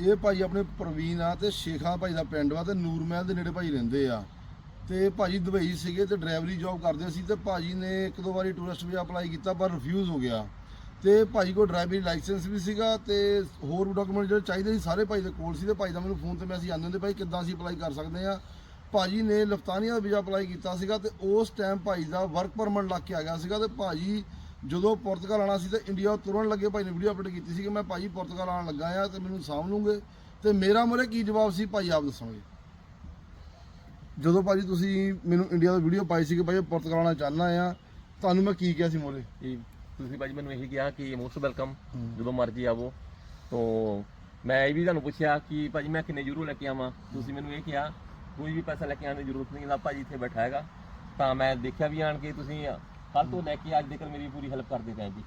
ਇਹ ਭਾਈ ਆਪਣੇ ਪ੍ਰਵੀਨ ਆ ਤੇ ਸ਼ੇਖਾ ਭਾਈ ਦਾ ਪਿੰਡ ਵਾ ਤੇ ਨੂਰਮਹਿਲ ਦੇ ਨੇੜੇ ਭਾਈ ਰਹਿੰਦੇ ਆ। ਤੇ ਭਾਜੀ ਦੁਬਈ ਸੀਗੇ ਤੇ ਡਰਾਈਵਰੀ ਜੌਬ ਕਰਦੇ ਸੀ ਤੇ ਭਾਜੀ ਨੇ ਇੱਕ ਦੋ ਵਾਰੀ ਟੂਰਿਸਟ ਵੀਜ਼ਾ ਅਪਲਾਈ ਕੀਤਾ ਪਰ ਰਿਫਿਊਜ਼ ਹੋ ਗਿਆ। ਤੇ ਭਾਜੀ ਕੋਲ ਡਰਾਈਵਰੀ ਲਾਇਸੈਂਸ ਵੀ ਸੀਗਾ ਤੇ ਹੋਰ ਵੀ ਡਾਕੂਮੈਂਟ ਜਿਹੜੇ ਚਾਹੀਦੇ ਸੀ ਸਾਰੇ ਭਾਈ ਦੇ ਕੋਲ ਸੀ ਤੇ ਭਾਈ ਦਾ ਮੈਨੂੰ ਫੋਨ ਤੇ ਮੈਸੇਜ ਆਉਂਦੇ ਹੁੰਦੇ ਭਾਈ ਕਿੱਦਾਂ ਅਸੀਂ ਅਪਲਾਈ ਕਰ ਸਕਦੇ ਆ ਭਾਜੀ ਨੇ ਲਫਤਾਨੀਆ ਦਾ ਵੀਜ਼ਾ ਅਪਲਾਈ ਕੀਤਾ ਸੀਗਾ ਤੇ ਉਸ ਟਾਈਮ ਭਾਈ ਦਾ ਵਰਕ ਪਰਮਿਟ ਲੱਗ ਕੇ ਆ ਗਿਆ ਸੀਗਾ ਤੇ ਭਾਜੀ ਜਦੋਂ ਪੁਰਤਗਾਲ ਆਣਾ ਸੀ ਤੇ ਇੰਡੀਆ ਤੁਰਨ ਲੱਗੇ ਭਾਈ ਨੇ ਵੀਡੀਓ ਅਪਲੋਡ ਕੀਤੀ ਸੀ ਕਿ ਮੈਂ ਭਾਜੀ ਪੁਰਤਗਾਲ ਆਉਣ ਲੱਗਾ ਆ ਤੇ ਮੈਨੂੰ ਸਾਂਭ ਲੂੰਗੇ। ਤੇ ਮੇਰਾ ਮੋਰੇ ਕੀ ਜਵਾਬ ਸੀ ਭਾਈ ਆਪ ਦੱਸੋਗੇ? ਜਦੋਂ ਭਾਜੀ ਤੁਸੀਂ ਮੈਨੂੰ ਇੰਡੀਆ ਦਾ ਵੀਡੀਓ ਪਾਈ ਸੀ ਕਿ ਭਾਈ ਪੁਰਤਗਾਲ ਆਉਣਾ ਚਾਹੁੰਦਾ ਆ ਤੁਹਾਨੂੰ ਮੈਂ ਕੀ ਕਿਹਾ ਸੀ ਮੋਰੇ? ਤੁਸੀਂ ਭਾਜੀ ਮੈਨੂੰ ਇਹੀ ਕਿਹਾ ਕਿ ਮੋਸਟ ਵੈਲਕਮ। ਜਦੋਂ ਮਰਜ਼ੀ ਆਵੋ। ਤੋਂ ਮੈਂ ਇਹ ਵੀ ਤੁਹਾਨੂੰ ਪੁੱਛਿਆ ਕਿ ਭਾਜੀ ਮੈਂ ਕਿੰਨੇ ਯੂਰੋ ਲੈ ਕੇ ਆਵਾਂ। ਤੁਸੀਂ ਮੈਨੂੰ ਇਹ ਕਿਹਾ ਕੋਈ ਵੀ ਪੈਸਾ ਲੈ ਕੇ ਆਉਣ ਦੀ ਜ਼ਰੂਰਤ ਨਹੀਂ ਲਾ ਭਾਜੀ ਇੱਥੇ ਬੈਠਾ ਹੈਗਾ। ਤਾਂ ਮੈਂ ਦੇਖਿਆ ਵੀ ਆਣ ਕੇ ਤੁਸੀਂ ਕੱਲ ਤੋਂ ਲੈ ਕੇ ਅੱਜ ਤੱਕ ਮੇਰੀ ਪੂਰੀ ਹੈਲਪ ਕਰਦੇ ਰਹੇ ਜੀ।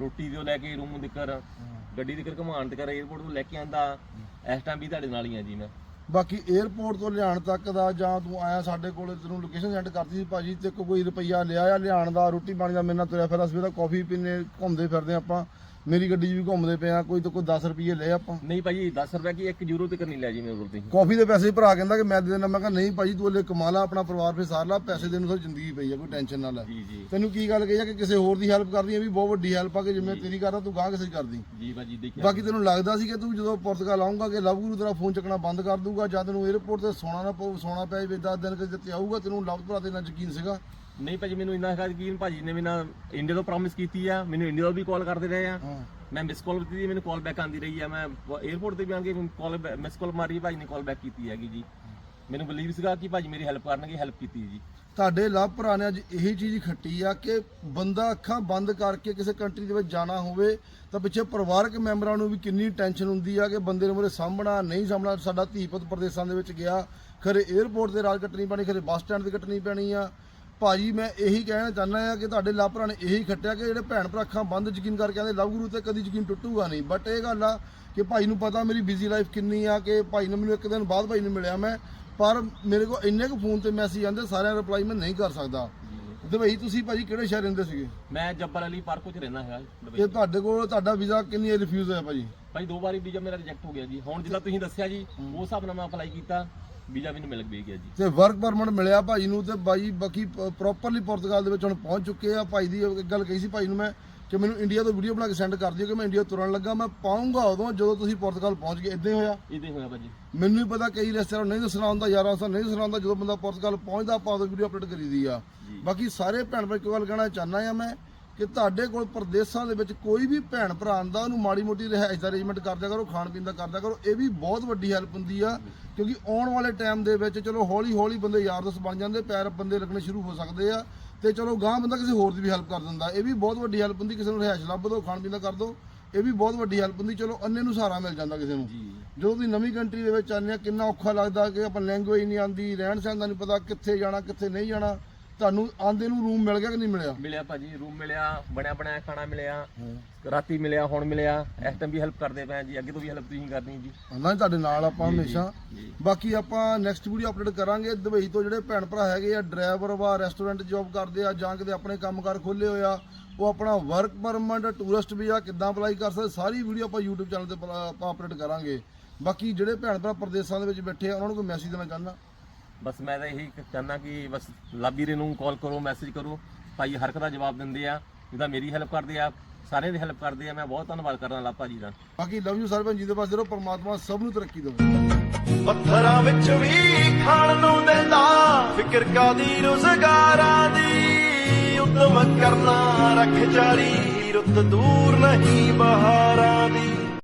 ਰੋਟੀ ਤੋਂ ਲੈ ਕੇ ਰੂਮ ਦਿੱਕਰ ਗੱਡੀ ਦਿੱਕਰ ਘਮਾਣ ਤੱਕ 에어ਪੋਰਟ ਤੋਂ ਲੈ ਕੇ ਆਂਦਾ। ਇਸ ਟਾਈਮ ਵੀ ਤੁਹਾਡੇ ਨਾਲ ਹੀ ਆ ਜੀ ਮੈਂ। ਬਾਕੀ 에어ਪੋਰਟ ਤੋਂ ਲਿਆਣ ਤੱਕ ਦਾ ਜਾਂ ਤੂੰ ਆਇਆ ਸਾਡੇ ਕੋਲ, ਤੈਨੂੰ ਲੋਕੇਸ਼ਨ ਸੈਂਡ ਕਰਦੀ ਸੀ ਭਾਜੀ, ਤੇ ਕੋਈ ਰੁਪਈਆ ਲਿਆ ਆ ਲਿਆਣ ਦਾ, ਰੋਟੀ ਪਾਣੀ ਦਾ ਮੇਰੇ ਨਾਲ ਤੁਰਿਆ ਫਿਰਦਾ ਸਵੇਰ ਦਾ ਕਾਫੀ ਪੀਨੇ ਘੁੰਮਦੇ ਫਿਰਦੇ ਆਪਾਂ। ਮੇਰੀ ਗੱਡੀ 'ਚ ਵੀ ਘੁੰਮਦੇ ਪਏ ਆ ਕੋਈ ਤਾਂ ਕੋਈ 10 ਰੁਪਏ ਲਏ ਆਪਾਂ। ਨਹੀਂ ਭਾਜੀ 10 ਰੁਪਏ ਕੀ 1 ਯੂਰੋ ਤੱਕ ਨਹੀਂ ਲਿਆ ਜੀ ਮੇਰੇ ਕੋਲ ਤੁਸੀਂ? ਕਾਫੀ ਦੇ ਪੈਸੇ ਭਰਾ ਕਹਿੰਦਾ ਕਿ ਮੈਂ ਦੇ ਦੇਣਾ ਮੈਂ ਕਿਹਾ ਨਹੀਂ ਭਾਜੀ ਤੂੰ ਹਲੇ ਕਮਾ ਲਾ ਆਪਣਾ ਪਰਿਵਾਰ ਫੇ ਸਾਰ ਲਾ ਪੈਸੇ ਦੇਣ ਨੂੰ ਤਾਂ ਜ਼ਿੰਦਗੀ ਪਈ ਆ ਕੋਈ ਟੈਨਸ਼ਨ ਨਾ ਲੈ। ਜੀ ਜੀ। ਤੈਨੂੰ ਕੀ ਗੱਲ ਕਹੀ ਆ ਕਿ ਕਿਸੇ ਹੋਰ ਦੀ ਹੈਲਪ ਕਰਦੀ ਆ ਵੀ ਬਹੁਤ ਵੱਡੀ ਹੈਲਪ ਆ ਕਿ ਜਿਵੇਂ ਤੇਰੀ ਕਰਦਾ ਤੂੰ ਗਾਹ ਕਿਸੇ ਦੀ ਕਰਦੀ। ਜੀ ਭਾਜੀ ਦੇਖਿਆ। ਬਾਕੀ ਤੈਨੂੰ ਲੱਗਦਾ ਸੀ ਕਿ ਤੂੰ ਜਦੋਂ ਪੁਰਤਗਾਲ ਆਉਂਗਾ ਕਿ ਲਵ ਗੁਰੂ ਤੇਰਾ ਫੋਨ ਚੱਕਣਾ ਬੰਦ ਕਰ ਦੂਗਾ ਜਾਂ ਤੈਨੂੰ 에ਅਰਪੋਰਟ ਤੇ ਸੋਣਾ ਨਾ ਪਊ ਸੋਣਾ ਪੈ ਜਾਵੇ 10 ਦਿਨ ਕਿ ਜਿੱਤੇ ਆਊਗਾ ਤੈਨੂੰ ਲਵ ਭਰਾ ਤੇ ਨਾ ਯਕੀਨ ਸੀਗਾ? ਨਹੀਂ ਭਾਜੀ ਮੈਨੂੰ ਇੰਨਾ ਹੈਗਾ ਯਕੀਨ ਭਾਜੀ ਨੇ ਮੈਨੂੰ ਇੰਡੀਆ ਤੋਂ ਪ੍ਰੋਮਿਸ ਕੀਤੀ ਆ ਮੈਨੂੰ ਇੰਡੀਆ ਤੋਂ ਵੀ ਕਾਲ ਕਰਦੇ ਰਹੇ ਆ। ਮੈਂ ਮਿਸ ਕਾਲ ਦਿੱਤੀ ਮੈਨੂੰ ਕਾਲ ਬੈਕ ਆਂਦੀ ਰਹੀ ਹੈ ਮੈਂ 에어ਪੋਰਟ ਤੇ ਵੀ ਆਣ ਕੇ ਕਾਲ ਮਿਸ ਕਾਲ ਮਾਰੀ, ਭਾਈ ਨੇ ਕਾਲ ਬੈਕ ਕੀਤੀ ਹੈਗੀ ਜੀ। ਮੈਨੂੰ ਬਲੀਵ ਸੀਗਾ ਕਿ ਭਾਜੀ ਮੇਰੀ ਹੈਲਪ ਕਰਨਗੇ ਹੈਲਪ ਕੀਤੀ ਜੀ। ਤੁਹਾਡੇ ਲਾਭ ਭਰਾ ਨੇ ਅੱਜ ਇਹੀ ਚੀਜ਼ ਖੱਟੀ ਆ ਕਿ ਬੰਦਾ ਅੱਖਾਂ ਬੰਦ ਕਰਕੇ ਕਿਸੇ ਕੰਟਰੀ ਦੇ ਵਿੱਚ ਜਾਣਾ ਹੋਵੇ, ਤਾਂ ਪਿੱਛੇ ਪਰਿਵਾਰਕ ਮੈਂਬਰਾਂ ਨੂੰ ਵੀ ਕਿੰਨੀ ਟੈਨਸ਼ਨ ਹੁੰਦੀ ਆ ਕਿ ਬੰਦੇ ਨੂੰ ਮੇਰੇ ਸਾਹਮਣਾ, ਨਹੀਂ ਸਾਹਮਣਾ। ਸਾਡਾ ਧੀਪਤ ਪ੍ਰਦੇਸ਼ਾਂ ਦੇ ਵਿੱਚ ਗਿਆ, ਖਰੇ 에어ਪੋਰਟ ਤੇ ਰਾਜ ਕੱਟਣੀ ਪੈਣੀ, ਖਰੇ ਬੱਸ ਸਟੈਂਡ ਤੇ ਕੱਟਣੀ ਪੈਣੀ ਆ। ਭਾਜੀ ਮੈਂ ਇਹੀ ਕਹਿਣਾ ਚਾਹੁੰਦਾ ਆ ਕਿ ਤੁਹਾਡੇ ਲਵ ਭਰਾ ਨੇ ਇਹੀ ਖੱਟਿਆ ਕਿ ਜਿਹੜੇ ਭੈਣ ਭਰਾ ਅੱਖਾਂ ਬੰਦ ਯਕੀਨ ਕਰਕੇ ਆਂਦੇ ਲਵ ਗੁਰੂ ਤੇ ਕਦੀ ਯਕੀਨ ਟੁੱਟੂਗਾ ਨਹੀਂ। ਬਟ ਇਹ ਗੱਲ ਆ ਕਿ ਭਾਈ ਨੂੰ ਪਤਾ ਮੇਰੀ ਬਿਜ਼ੀ ਲਾਈਫ ਕਿੰਨੀ ਆ ਕਿ ਭਾਈ ਨੇ ਮੈਨੂੰ ਇੱਕ ਦਿਨ ਬਾਅਦ ਭਾਈ ਨੂੰ ਮਿਲਿਆ ਮੈਂ ਪਰ ਮੇਰੇ ਕੋਲ ਇੰਨੇ ਕੁ ਫੋਨ ਤੇ ਮੈਸੇਜ ਆਉਂਦੇ ਸਾਰਿਆਂ ਦਾ ਰਿਪਲਾਈ ਮੈਂ ਨਹੀਂ ਕਰ ਸਕਦਾ। ਦੁਬਈ ਤੁਸੀਂ ਭਾਜੀ ਕਿਹੜੇ ਸ਼ਹਿਰ ਰਹਿੰਦੇ ਸੀਗੇ? ਮੈਂ ਜੱਬਲ ਅਲੀ ਪਾਰਕ ਵਿੱਚ ਰਹਿਣਾ ਹੈਗਾ ਦੁਬਈ। ਇਹ ਤੁਹਾਡੇ ਕੋਲ ਤੁਹਾਡਾ ਵੀਜ਼ਾ ਕਿੰਨੀ ਰਿਫਿਊਜ਼ ਹੋਇਆ ਭਾਜੀ? ਭਾਜੀ ਦੋ ਵਾਰੀ ਵੀਜ਼ਾ ਮੇਰਾ ਰਿਜੈਕਟ ਹੋ ਗਿਆ ਜੀ। ਹੁਣ ਜਿੱਦਾਂ ਤੁਸੀਂ ਦੱਸਿਆ ਜੀ ਉਸ ਹਿਸਾਬ ਨਾਲ ਮੈਂ ਅਪਲਾਈ ਕੀਤਾ। ਵੀਜ਼ਾ ਮੈਨੂੰ ਮਿਲ ਗਿਆ ਜੀ ਤੇ ਵਰਕ ਪਰਮਿਟ ਮਿਲਿਆ ਭਾਜੀ ਨੂੰ ਤੇ ਭਾਜੀ ਬਾਕੀ ਪ੍ਰੋਪਰਲੀ ਪੁਰਤਗਾਲ ਦੇ ਵਿੱਚ ਹੁਣ ਪਹੁੰਚ ਚੁੱਕੇ ਆ। ਭਾਈ ਦੀ ਇੱਕ ਗੱਲ ਕਹੀ ਸੀ ਭਾਈ ਨੂੰ ਮੈਂ ਕਿ ਮੈਨੂੰ ਇੰਡੀਆ ਤੋਂ ਵੀਡੀਓ ਬਣਾ ਕੇ ਸੈਂਡ ਕਰ ਦਿਓ ਕਿ ਮੈਂ ਇੰਡੀਆ ਤੁਰਨ ਲੱਗਾ। ਮੈਂ ਪਾਉਂਗਾ ਉਦੋਂ ਜਦੋਂ ਤੁਸੀਂ ਪੁਰਤਗਾਲ ਪਹੁੰਚ ਗਏ। ਇਦਾਂ ਹੋਇਆ। ਇਦਾਂ ਹੋਇਆ ਭਾਜੀ। ਮੈਨੂੰ ਵੀ ਪਤਾ ਕਈ ਰੈਸਟੋਰੈਂਟ ਨਹੀਂ ਦੱਸਣਾ ਹੁੰਦਾ ਯਾਰਾਂ ਅਸਾਂ ਨਹੀਂ ਦੱਸਣਾ ਹੁੰਦਾ। ਜਦੋਂ ਬੰਦਾ ਪੁਰਤਗਾਲ ਪਹੁੰਚਦਾ ਆਪਾਂ ਉਹਦੀ ਵੀਡੀਓ ਅਪਲੋਡ ਕਰੀਦੀ ਆ। ਬਾਕੀ ਸਾਰੇ ਭੈਣ ਭਰਾ ਇੱਕ ਗੱਲ ਕਹਿਣਾ ਚਾਹੁੰਦਾ ਆ ਮੈਂ ਕਿ ਤੁਹਾਡੇ ਕੋਲ ਪ੍ਰਦੇਸ਼ਾਂ ਦੇ ਵਿੱਚ ਕੋਈ ਵੀ ਭੈਣ ਭਰਾ ਆਂਦਾ ਉਹਨੂੰ ਮਾੜੀ ਮੋਟੀ ਰਿਹਾਇਸ਼ ਦਾ ਅਰੇਂਜਮੈਂਟ ਕਰ ਦਿਆ ਕਰੋ ਖਾਣ ਪੀਣ ਦਾ ਕਰ ਦਿਆ ਕਰੋ ਇਹ ਵੀ ਬਹੁਤ ਵੱਡੀ ਹੈਲਪ ਹੁੰਦੀ ਆ ਕਿਉਂਕਿ ਆਉਣ ਵਾਲੇ ਟਾਈਮ ਦੇ ਵਿੱਚ ਚਲੋ ਹੌਲੀ ਹੌਲੀ ਬੰਦੇ ਯਾਰ ਦੋਸਤ ਬਣ ਜਾਂਦੇ ਪੈਰ ਬੰਦੇ ਲੱਗਣੇ ਸ਼ੁਰੂ ਹੋ ਸਕਦੇ ਆ ਤੇ ਚਲੋ ਗਾਂ ਬੰਦਾ ਕਿਸੇ ਹੋਰ ਦੀ ਵੀ ਹੈਲਪ ਕਰ ਦਿੰਦਾ ਇਹ ਵੀ ਬਹੁਤ ਵੱਡੀ ਹੈਲਪ ਹੁੰਦੀ ਕਿਸੇ ਨੂੰ ਰਿਹਾਇਸ਼ ਲੱਭ ਦਿਓ ਖਾਣ ਪੀਣ ਦਾ ਕਰ ਦਿਓ ਇਹ ਵੀ ਬਹੁਤ ਵੱਡੀ ਹੈਲਪ ਹੁੰਦੀ ਚਲੋ ਅੰਨੇ ਨੂੰ ਸਹਾਰਾ ਮਿਲ ਜਾਂਦਾ ਕਿਸੇ ਨੂੰ। ਜਦੋਂ ਤੁਸੀਂ ਨਵੀਂ ਕੰਟਰੀ ਦੇ ਵਿੱਚ ਆਉਂਦੇ ਆ ਕਿੰਨਾ ਔਖਾ ਲੱਗਦਾ ਕਿ ਆਪਾਂ ਲੈਂਗੁਏਜ ਨਹੀਂ ਆਂਦੀ ਰਹਿਣ ਸਹਿਣ ਦਾ ਨਹੀਂ ਪਤਾ ਕਿੱਥੇ ਜਾਣਾ ਕਿੱਥੇ ਨਹੀਂ ਜਾਣਾ ਤੁਹਾਨੂੰ ਆਂਦੇ ਨੂੰ ਰੂਮ ਮਿਲ ਗਿਆ ਕਿ ਨਹੀਂ ਮਿਲਿਆ? ਮਿਲਿਆ ਭਾਜੀ ਰੂਮ ਮਿਲਿਆ ਬਣਿਆ ਬਣਾਇਆ ਖਾਣਾ ਮਿਲਿਆ ਰਾਤੀ ਮਿਲਿਆ ਹੁਣ ਮਿਲਿਆ। ਇਸ ਟਾਈਮ ਵੀ ਹੈਲਪ ਕਰਦੇ ਪਏ ਜੀ ਅੱਗੇ ਤੋਂ ਵੀ ਹੈਲਪ ਤੁਸੀਂ ਕਰਨੀ ਜੀ। ਨਾ ਤੁਹਾਡੇ ਨਾਲ ਆਪਾਂ ਹਮੇਸ਼ਾ। ਬਾਕੀ ਆਪਾਂ ਨੈਕਸਟ ਵੀਡੀਓ ਅਪਲੋਡ ਕਰਾਂਗੇ। ਦੁਬਈ ਤੋਂ ਜਿਹੜੇ ਭੈਣ ਭਰਾ ਹੈਗੇ ਆ ਡਰਾਈਵਰ ਵਾ ਰੈਸਟੋਰੈਂਟ ਜੌਬ ਕਰਦੇ ਆ ਜਾਂ ਕਿਤੇ ਆਪਣੇ ਕੰਮਕਾਰ ਖੋਲੇ ਹੋਏ ਆ ਉਹ ਆਪਣਾ ਵਰਕ ਪਰਮਿਟ ਟੂਰਿਸਟ ਵੀਜ਼ਾ ਕਿੱਦਾਂ ਅਪਲਾਈ ਕਰ ਸਕਦੇ ਸਾਰੀ ਵੀਡੀਓ ਆਪਾਂ YouTube ਚੈਨਲ ਤੇ ਆਪਾਂ ਅਪਲੋਡ ਕਰਾਂਗੇ। ਬਾਕੀ ਜਿਹੜੇ ਭੈਣ ਭਰਾ ਪ੍ਰਦੇਸ਼ਾਂ ਦੇ ਵਿੱਚ ਬੈਠੇ ਆ ਉਹਨਾਂ ਨੂੰ ਕੋਈ ਮੈਸੇਜ ਦੇਣਾ ਚਾਹੁੰਦਾ? ਬਸ ਮੈਂ ਤਾਂ ਇਹੀ ਚਾਹੁੰਦਾ ਕਿ ਬਸ ਲਾਬੀਰੇ ਨੂੰ ਕਾਲ ਕਰੋ ਮੈਸੇਜ ਕਰੋ। ਭਾਈ ਹਰ ਇੱਕ ਦਾ ਜਵਾਬ ਦਿੰਦੇ ਆ ਜਿੱਦਾਂ ਮੇਰੀ ਹੈਲਪ ਕਰਦੇ ਆ ਸਾਰਿਆਂ ਦੀ ਹੈਲਪ ਕਰਦੇ ਆ ਮੈਂ ਬਹੁਤ ਧੰਨਵਾਦ ਕਰਦਾ ਲਾਪਾ ਜੀ ਦਾ। ਬਾਕੀ ਲਵ ਯੂ ਸਰ ਭੈਣ ਜੀ ਦੇ ਪਾਸ ਜਦੋਂ ਪਰਮਾਤਮਾ ਸਭ ਨੂੰ ਤਰੱਕੀ ਦੇਵੇ। ਪੱਥਰਾਂ ਵਿੱਚ ਵੀ ਖਾਣ ਨੂੰ ਦਿੰਦਾ ਫਿਕਰ ਕਾਦੀ ਰੁਜ਼ਗਾਰਾਂ ਦੀ ਉਦਮ ਕਰਨਾ ਰੱਖ ਜਾਰੀ ਰੁੱਤ ਦੂਰ ਨਹੀਂ ਬਹਾਰਾਂ ਦੀ।